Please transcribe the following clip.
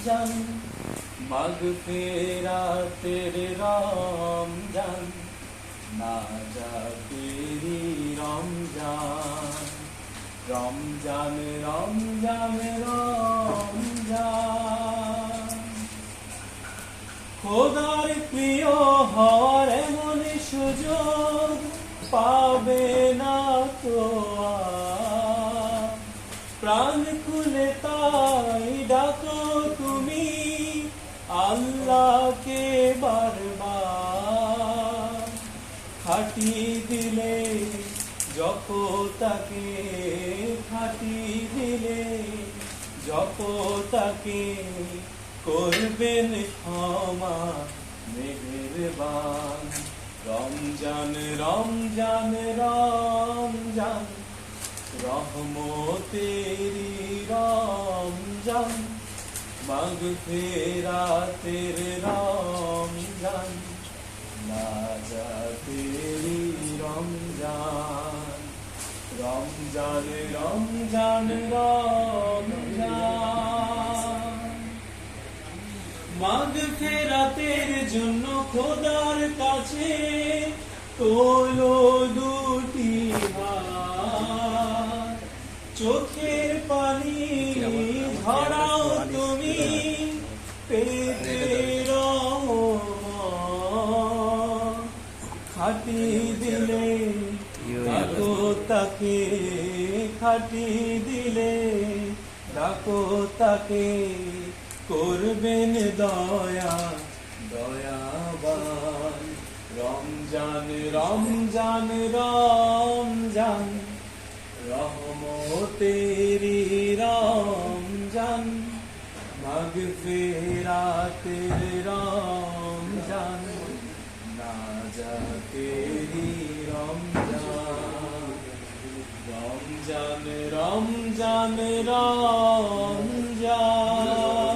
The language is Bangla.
রমজান। মাঘ ফেরাতের রমজান, না জাতিরি রমজান। রমজান রমজান রমজান। খোদার প্রিয় হওয়ার এমন সুযোগ পাবে না তো প্রাণ খুলে তাই ডাকো। আল্লাহকে বারবার খাটি দিলে তাকে খাটি দিলে তাকে করবেন ক্ষমা মেহেরবান। রমজান রমজান রমজান রহমতেরি রমজান। মাগ ফেরাতের রমজান নাজাতেরি রমজান। রমজান রমজান রমজান। মাগ ফেরাতের জন্য খোদার কাছে তোলো দুটি হাত। চোখের খাটি দিলে ডাকো তাকে খাটি দিলে ডাকো তাকে করবেন দয়া দয়াবান রমজান রমজান রমজান রহমতেরি রমজান রমজান নাজাতেরি রমজান রমজান রমজান রমজান